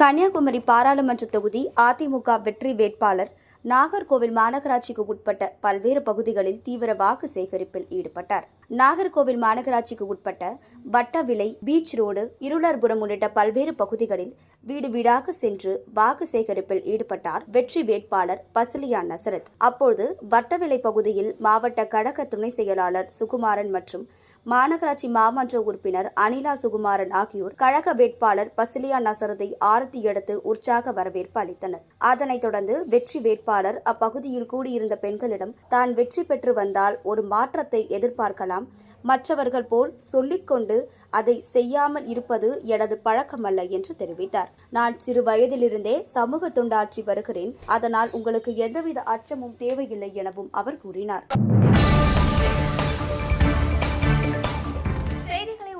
கன்னியாகுமரி பாராளுமன்ற தொகுதி அதிமுக வெற்றி வேட்பாளர் நாகர்கோவில் மாநகராட்சிக்கு உட்பட்ட பல்வேறு பகுதிகளில் தீவிர வாக்கு சேகரிப்பில் ஈடுபட்டார். நாகர்கோவில் மாநகராட்சிக்கு உட்பட்ட வட்டவிலை பீச் ரோடு இருளர்புரம் உள்ளிட்ட பல்வேறு பகுதிகளில் வீடு வீடாக சென்று வாக்கு சேகரிப்பில் ஈடுபட்டார் வெற்றி வேட்பாளர் பசிலியா நசரத். அப்போது வட்டவிலை பகுதியில் மாவட்ட கழக துணை செயலாளர் சுகுமாரன் மற்றும் மாநகராட்சி மாமன்ற உறுப்பினர் அனிலா சுகுமாரன் ஆகியோர் கழக வேட்பாளர் பசிலியா நசரத்தை ஆரத்தி எடுத்து உற்சாக வரவேற்பு அளித்தனர். அதனைத் தொடர்ந்து வெற்றி வேட்பாளர் அப்பகுதியில் கூடியிருந்த பெண்களிடம் தான் வெற்றி பெற்று வந்தால் ஒரு மாற்றத்தை எதிர்பார்க்கலாம். மற்றவர்கள் போல் சொல்லிக்கொண்டு அதை செய்யாமல் இருப்பது எனது பழக்கமல்ல என்று தெரிவித்தார். நான் சிறு வயதிலிருந்தே சமூக தொண்டாற்றி வருகிறேன். அதனால் உங்களுக்கு எந்தவித அச்சமும் தேவையில்லை எனவும் அவர் கூறினார்.